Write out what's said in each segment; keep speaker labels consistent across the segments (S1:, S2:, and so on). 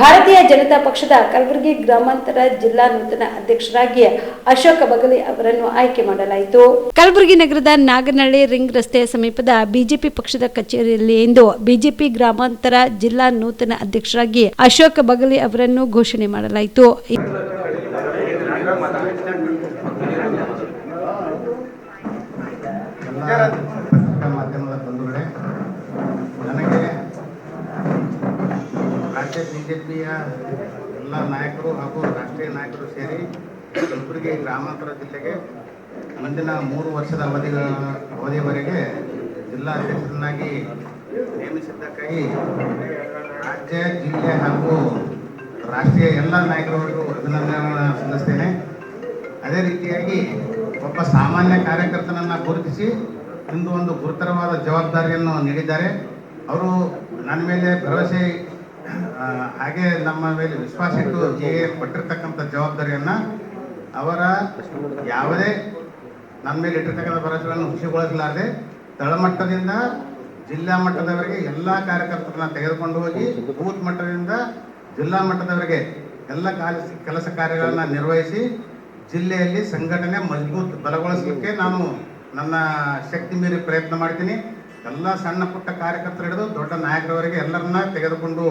S1: ಭಾರತೀಯ ಜನತಾ ಪಕ್ಷದ ಕಲಬುರಗಿ ಗ್ರಾಮಾಂತರ ಜಿಲ್ಲಾ ನೂತನ ಅಧ್ಯಕ್ಷರಾಗಿ ಅಶೋಕ ಬಗಲಿ ಅವರನ್ನು ಆಯ್ಕೆ ಮಾಡಲಾಯಿತು. ಕಲಬುರಗಿ ನಗರದ ನಾಗನಹಳ್ಳಿ ರಿಂಗ್ ರಸ್ತೆಯ ಸಮೀಪದ ಬಿಜೆಪಿ ಪಕ್ಷದ ಕಚೇರಿಯಲ್ಲಿ ಇಂದು ಬಿಜೆಪಿ ಗ್ರಾಮಾಂತರ ಜಿಲ್ಲಾ ನೂತನ ಅಧ್ಯಕ್ಷರಾಗಿ ಅಶೋಕ ಬಗಲಿ ಅವರನ್ನು ಘೋಷಣೆ ಮಾಡಲಾಯಿತು.
S2: ಜೆ ಪಿಯ ಎಲ್ಲ ನಾಯಕರು ಹಾಗೂ ರಾಷ್ಟ್ರೀಯ ನಾಯಕರು ಸೇರಿ ಕಲಬುರಗಿ ಗ್ರಾಮಾಂತರ ಜಿಲ್ಲೆಗೆ ಮುಂದಿನ ಮೂರು ವರ್ಷದ ಅವಧಿಗಳ ಅವಧಿಯವರೆಗೆ ಜಿಲ್ಲಾ ಅಧ್ಯಕ್ಷರನ್ನಾಗಿ ನೇಮಿಸಿದ್ದಕ್ಕಾಗಿ ರಾಜ್ಯ, ಜಿಲ್ಲೆ ಹಾಗೂ ರಾಷ್ಟ್ರೀಯ ಎಲ್ಲ ನಾಯಕರವರೆಗೂ ಅಭಿನಂದನೆಗಳನ್ನು ಸಲ್ಲಿಸ್ತೇನೆ. ಅದೇ ರೀತಿಯಾಗಿ ಒಬ್ಬ ಸಾಮಾನ್ಯ ಕಾರ್ಯಕರ್ತನನ್ನು ಗುರುತಿಸಿ ಇಂದು ಒಂದು ಗುರುತರವಾದ ಜವಾಬ್ದಾರಿಯನ್ನು ನೀಡಿದ್ದಾರೆ. ಅವರು ನನ್ನ ಮೇಲೆ ಭರವಸೆ ಹಾಗೆ ನಮ್ಮ ಮೇಲೆ ವಿಶ್ವಾಸ ಇಟ್ಟು ಹೀಗೆ ಕೊಟ್ಟಿರ್ತಕ್ಕಂಥ ಜವಾಬ್ದಾರಿಯನ್ನು ಅವರ ಯಾವುದೇ ನನ್ನ ಮೇಲೆ ಇಟ್ಟಿರ್ತಕ್ಕಂಥ ಭರವಸೆಗಳನ್ನು ಖುಷಿಗೊಳಿಸಲಾರದೆ ತಳಮಟ್ಟದಿಂದ ಜಿಲ್ಲಾ ಮಟ್ಟದವರೆಗೆ ಎಲ್ಲ ಕಾರ್ಯಕರ್ತರನ್ನ ತೆಗೆದುಕೊಂಡು ಹೋಗಿ ಬೂತ್ ಮಟ್ಟದಿಂದ ಜಿಲ್ಲಾ ಮಟ್ಟದವರೆಗೆ ಎಲ್ಲ ಕಾಲ- ಕೆಲಸ ಕಾರ್ಯಗಳನ್ನು ನಿರ್ವಹಿಸಿ ಜಿಲ್ಲೆಯಲ್ಲಿ ಸಂಘಟನೆ ಮಜಬೂತ್ ಬಲಗೊಳಿಸಲಿಕ್ಕೆ ನಾನು ನನ್ನ ಶಕ್ತಿ ಮೀರಿ ಪ್ರಯತ್ನ ಮಾಡ್ತೀನಿ. ಎಲ್ಲ ಸಣ್ಣ ಪುಟ್ಟ ಕಾರ್ಯಕರ್ತರು ಹಿಡಿದು ದೊಡ್ಡ ನಾಯಕರವರೆಗೆ ಎಲ್ಲರನ್ನ ತೆಗೆದುಕೊಂಡು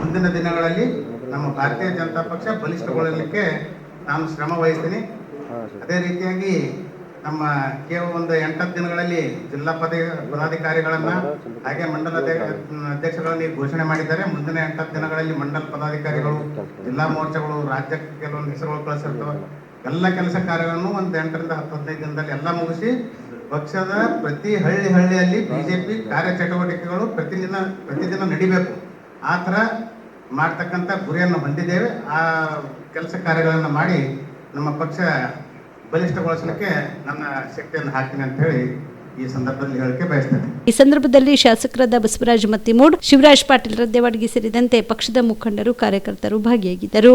S2: ಮುಂದಿನ ದಿನಗಳಲ್ಲಿ ನಮ್ಮ ಭಾರತೀಯ ಜನತಾ ಪಕ್ಷ ಬಲಿಷ್ಠಗೊಳ್ಳಲಿಕ್ಕೆ ನಾನು ಶ್ರಮ ವಹಿಸ್ತೀನಿ. ಅದೇ ರೀತಿಯಾಗಿ ನಮ್ಮ ಕೇವಲ ಒಂದು ಎಂಟತ್ತು ದಿನಗಳಲ್ಲಿ ಜಿಲ್ಲಾ ಪದ ಪದಾಧಿಕಾರಿಗಳನ್ನ ಹಾಗೆ ಮಂಡಲ ಅಧ್ಯಕ್ಷಗಳನ್ನು ಘೋಷಣೆ ಮಾಡಿದ್ದಾರೆ. ಮುಂದಿನ ಎಂಟತ್ತು ದಿನಗಳಲ್ಲಿ ಮಂಡಲ ಪದಾಧಿಕಾರಿಗಳು, ಜಿಲ್ಲಾ ಮೋರ್ಚಾಗಳು, ರಾಜ್ಯಕ್ಕೆ ಕೆಲವೊಂದು ಹೆಸರುಗಳು ಕಳಿಸಿರ್ತವೆ. ಎಲ್ಲ ಕೆಲಸ ಕಾರ್ಯಗಳನ್ನು ಒಂದು ಎಂಟರಿಂದ ಹತ್ತು ಹದಿನೈದು ದಿನದಲ್ಲಿ ಎಲ್ಲ ಮುಗಿಸಿ ಪಕ್ಷದ ಪ್ರತಿ ಹಳ್ಳಿ ಹಳ್ಳಿಯಲ್ಲಿ ಬಿಜೆಪಿ ಕಾರ್ಯಚಟುವಟಿಕೆಗಳು ಪ್ರತಿದಿನ ಪ್ರತಿದಿನ ನಡಿಬೇಕು. ಆ ಥರ ಮಾಡ್ತಕ್ಕಂಥ ಗುರಿಯನ್ನು ಹೊಂದಿದ್ದೇವೆ. ಆ ಕೆಲಸ ಕಾರ್ಯಗಳನ್ನು ಮಾಡಿ ನಮ್ಮ ಪಕ್ಷ ಬಲಿಷ್ಠಗೊಳಿಸಲಿಕ್ಕೆ ನನ್ನ ಶಕ್ತಿಯನ್ನು ಹಾಕ್ತೀನಿ ಅಂತ ಹೇಳಿ ಈ ಸಂದರ್ಭದಲ್ಲಿ ಹೇಳಕ್ಕೆ ಬಯಸ್ತೇನೆ.
S1: ಈ ಸಂದರ್ಭದಲ್ಲಿ ಶಾಸಕರಾದ ಬಸವರಾಜ ಮತ್ತಿಮೂಡ್, ಶಿವರಾಜ್ ಪಾಟೀಲ್ ರದ್ದೆವಾಡಿಗೆ ಸೇರಿದಂತೆ ಪಕ್ಷದ ಮುಖಂಡರು, ಕಾರ್ಯಕರ್ತರು ಭಾಗಿಯಾಗಿದ್ದರು.